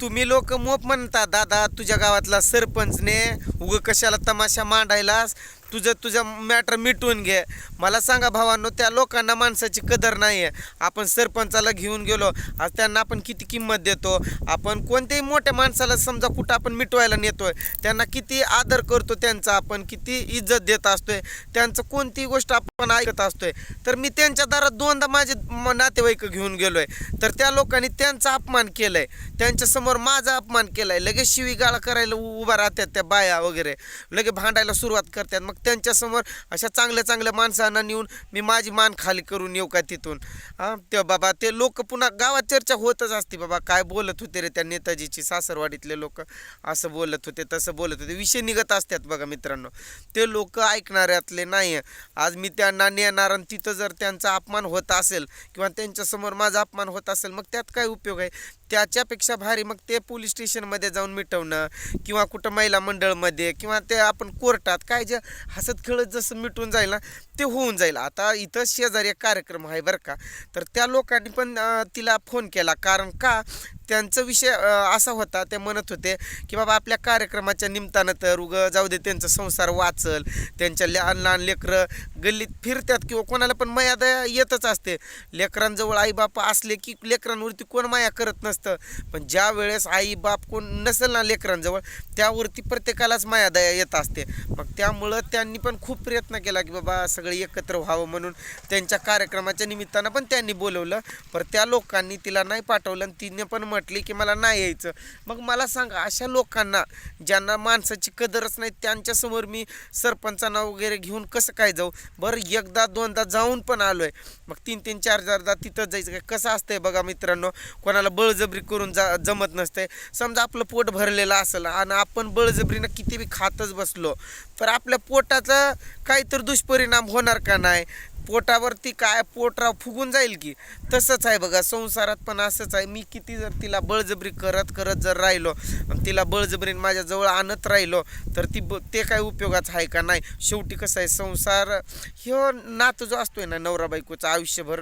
तुम्ही लोक मोप म्हणता दादा तुझ्या गावातला सरपंचने उग कशाला तमाशा मांडायलास? तुझं तुझं मॅटर मिटवून घे. मला सांगा भावांनो त्या लोकांना माणसाची कदर नाही आहे आपण सरपंचाला घेऊन गेलो आज त्यांना आपण किती किंमत देतो? आपण कोणत्याही मोठ्या माणसाला समजा कुठं आपण मिटवायला नेतोय त्यांना किती आदर करतो त्यांचा आपण किती इज्जत देत असतोय त्यांचं कोणतीही गोष्ट आपण ऐकत असतोय. तर मी त्यांच्या दारात दोनदा माझे नातेवाईक घेऊन गेलोय. तर त्या लोकांनी त्यांचा अपमान केलाय. आहे त्यांच्यासमोर माझा अपमान केलाय. लगेच शिवीगाळा करायला उ- उभा राहतात त्या बाया वगैरे. लगे भांडायला सुरुवात करतात. मग त्यांच्यासमोर अशा चांगल्या चांगल्या माणसांना नेऊन मी माझी मान खाली करून येऊ का तिथून? हां ते बाबा ते लोक पुन्हा गावात चर्चा होतच असते बाबा. काय बोलत होते रे त्या नेताजीची सासरवाडीतले लोक? असं बोलत होते तसं बोलत होते. विषय निघत असतात बघा मित्रांनो. ते लोक ऐकणाऱ्यातले नाही आज मी त्यांना नेणार आणि तिथं जर त्यांचा अपमान होत असेल किंवा त्यांच्यासमोर माझा अपमान होत असेल मग त्यात काय उपयोग आहे? त्याच्यापेक्षा भारी मग ते पोलीस स्टेशनमध्ये जाऊन मिटवणं किंवा कुठं महिला मंडळमध्ये किंवा ते आपण कोर्टात काय जे हसत खेळत जसं मिटून जाईल ना ते होऊन जाईल. आता इथं शेजारी एक कार्यक्रम आहे बरं का. तर त्या लोकांनी पण तिला फोन केला. कारण का? त्यांचा विषय असा होता ते म्हणत होते की बाबा आपल्या कार्यक्रमाच्या निमित्तानं तर उग जाऊ दे त्यांचा संसार वाचल त्यांच्या लहान लहान लेकरं गल्लीत फिरतात किंवा कोणाला पण मर्यादा येतच असते. लेकरांजवळ आईबाप असले की लेकरांवरती कोण माया करत नसतं. पण ज्या वेळेस आईबाप कोण नसेल ना लेकरांजवळ त्यावरती प्रत्येकालाच मायादया येत असते. मग त्यामुळं त्यांनी पण खूप प्रयत्न केला की बाबा सगळे एकत्र व्हावं म्हणून त्यांच्या कार्यक्रमाच्या निमित्तानं पण त्यांनी बोलवलं. पर त्या लोकांनी तिला नाही पाठवलं आणि तिने पण म्हटली की मला नाही यायचं. मग मला सांगा अशा लोकांना ज्यांना माणसाची कदरच नाही त्यांच्यासमोर मी सरपंचांना वगैरे घेऊन कसं काय जाऊ? बरं एकदा दोनदा जाऊन पण आलोय. मग तीन तीन चार चारदा तिथं जायचं काय? कसं असतंय बघा मित्रांनो कोणाला बळजबरी करून जा जमत नसतंय. समजा आपलं पोट भरलेलं असेल आणि आपण बळजबरीनं किती बी खातच बसलो तर आपल्या पोटाचा काहीतरी दुष्परिणाम होणार का नाही? पोटावरती काय पोटराव फुगून जाईल की? तसंच आहे बघा संसारात पण असंच आहे. मी किती जर तिला बळजबरी करत करत जर राहिलो आणि तिला बळजबरीने माझ्याजवळ आणत राहिलो तर ती ब ते काय उपयोगाचं आहे का? नाही. शेवटी कसं आहे संसार ह्यो नातं जो असतोय ना नवरा बायकोचं आयुष्यभर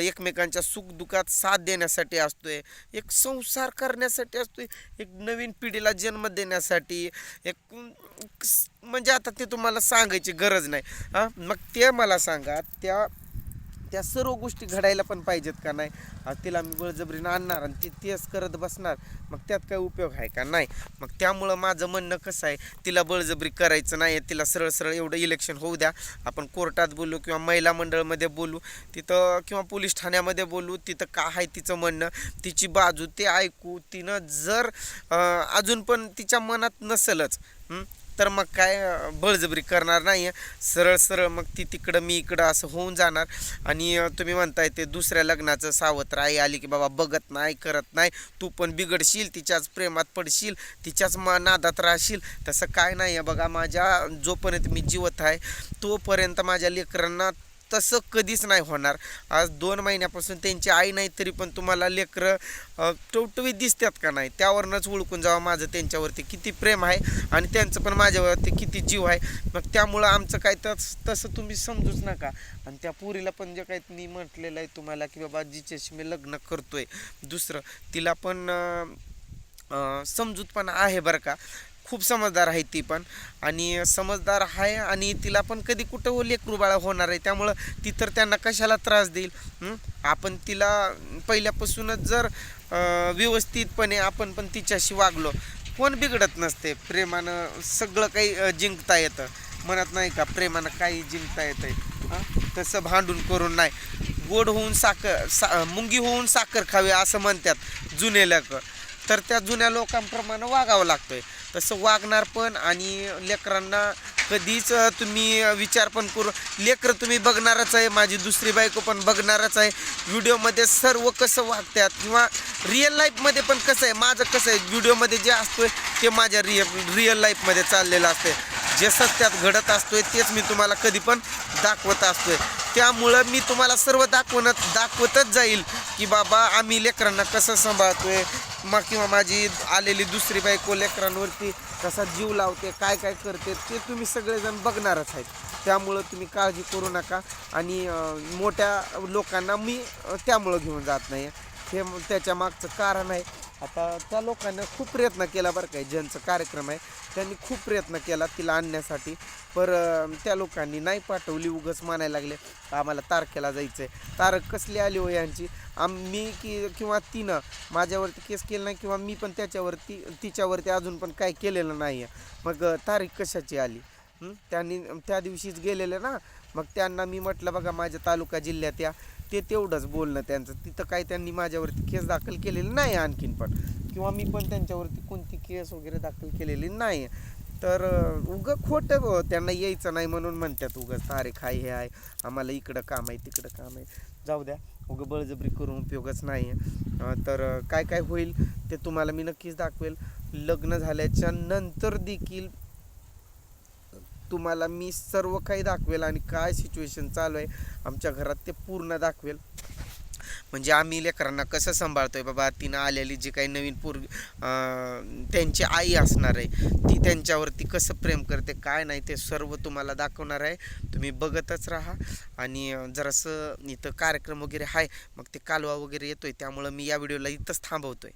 एकमेकांच्या सुखदुःखात साथ देण्यासाठी असतोय. एक संसार करण्यासाठी असतोय. एक नवीन पिढीला जन्म देण्यासाठी एक म्हणजे आता ते तुम्हाला सांगायची गरज नाही. हां? मग ते मला सांगा त्या त्या सर्व गोष्टी घडायला पण पाहिजेत का नाही? तिला मी बळजबरीनं आणणार आणि ती तेच करत बसणार. मग त्यात काय उपयोग आहे का नाही? मग त्यामुळं माझं म्हणणं कसं आहे तिला बळजबरी करायचं नाही तिला सरळ सरळ एवढं इलेक्शन होऊ द्या. आपण कोर्टात बोलू किंवा महिला मंडळमध्ये बोलू तिथं किंवा पोलीस ठाण्यामध्ये बोलू तिथं का आहे तिचं म्हणणं? तिची बाजू ते ऐकू तिनं जर अजून पण तिच्या मनात नसेलच तर मग काय बळजबरी करणार नाही सरळ सरळ मग ती तिकडं मी इकडं असं होऊन जाणार. आणि तुम्ही म्हणताय ते दुसऱ्या लग्नाचं सावत्र आई आली की बाबा बघत नाही करत नाही. तू पण बिघडशील तिच्याच प्रेमात पडशील तिच्याच मा नादात राहशील. तसं काय नाही आहे बघा माझ्या जोपर्यंत मी जिवत आहे तोपर्यंत माझ्या लेकरांना तसं कधीच नाही होणार. आज दोन महिन्यापासून त्यांची आई नाही तरी पण तुम्हाला लेकरं टवटवीत दिसतात का नाही? त्यावरनंच ओळखून जावं माझं त्यांच्यावरती किती प्रेम आहे आणि त्यांचं पण माझ्यावरती किती जीव आहे. मग त्यामुळं आमचं काय तस तसं तुम्ही समजूच नका. आणि त्या पुरीला पण जे काही मी म्हटलेलं आहे तुम्हाला की बाबा जिच्याशी मी लग्न करतोय दुसरं तिला पण समजूतपणा आहे बरं का. खूप समजदार आहे ती पण. आणि समजदार आहे आणि तिला पण कधी कुठं हो लेकरू बाळा होणार आहे त्यामुळं ती तर त्यांना कशाला त्रास देईल? आपण तिला पहिल्यापासूनच जर व्यवस्थितपणे आपण पण तिच्याशी वागलो कोण बिघडत नसते. प्रेमानं सगळं काही जिंकता येतं. म्हणत नाही का प्रेमानं काही जिंकता येतं आहे तसं भांडून करून नाही. गोड होऊन साखर सा मुंगी होऊन साखर खावी असं म्हणतात जुने लोक तर त्या जुन्या लोकांप्रमाणे वागावं लागतंय. तसं वागणार पण आणि लेकरांना कधीच तुम्ही विचार पण करू लेकरं तुम्ही बघणारच आहे माझी दुसरी बायको पण बघणारच आहे. व्हिडिओमध्ये सर्व कसं वागतात किंवा रिअल लाईफमध्ये पण कसं आहे माझं कसं आहे व्हिडिओमध्ये जे असतोय ते माझ्या रिअल रिअल लाईफमध्ये चाललेलं असते जे सत्यात घडत असतोय तेच मी तुम्हाला कधी पण दाखवत असतोय. त्यामुळं मी तुम्हाला सर्व दाखवणं दाखवतच जाईल की बाबा आम्ही लेकरांना कसं सांभाळतोय मग किंवा माझी आलेली दुसरी बायको लेकरांवरती कसा जीव लावते काय काय करते ते तुम्ही सगळेजण बघणारच आहेत. त्यामुळं तुम्ही काळजी करू नका आणि मोठ्या लोकांना मी त्यामुळं घेऊन जात नाही हे त्याच्या मागचं कारण आहे. आता त्या लोकांना खूप प्रयत्न केला बरं काय ज्यांचं कार्यक्रम आहे त्यांनी खूप प्रयत्न केला तिला आणण्यासाठी. पर त्या लोकांनी नाही पाठवली उगच म्हणायला लागले आम्हाला तारखेला जायचं आहे तारख कसली आली हो यांची? आम मी की किंवा तिनं माझ्यावरती केस केलं नाही किंवा मी पण त्याच्यावरती तिच्यावरती अजून पण काय केलेलं नाही आहे मग तारीख कशाची आली? त्यांनी त्या दिवशीच गेलेलं ना? मग त्यांना मी म्हटलं बघा माझ्या तालुका जिल्ह्यात या. ते तेवढंच बोलणं त्यांचं. तिथं काही त्यांनी माझ्यावरती केस दाखल केलेली नाही आणखीन पण. किंवा मी पण त्यांच्यावरती कोणती केस वगैरे दाखल केलेली नाही. तर उगं खोटं त्यांना यायचं नाही म्हणून म्हणतात उगं तारीख आहे हे आहे. आम्हाला इकडं काम आहे तिकडं काम आहे. जाऊ द्या. उगं बळजबरी करून उपयोगच नाही आहे. तर काय काय होईल ते तुम्हाला मी नक्कीच दाखवेल. लग्न झाल्याच्यानंतर देखील तुम्हाला मी सर्व काही दाखवेल आणि काय सिच्युएशन चालू आहे आमच्या घरात ते पूर्ण दाखवेल. म्हणजे आम्ही लेकरांना कसं सांभाळतोय बाबा? तिनं आलेली जी काही नवीन पूर त्यांची आई असणार आहे ती त्यांच्यावरती कसं प्रेम करते काय नाही ते सर्व तुम्हाला दाखवणार आहे. तुम्ही बघतच राहा आणि जरासं इथं कार्यक्रम वगैरे आहे मग ते कालवा वगैरे येतोय त्यामुळं मी या व्हिडिओला इथंच थांबवतोय.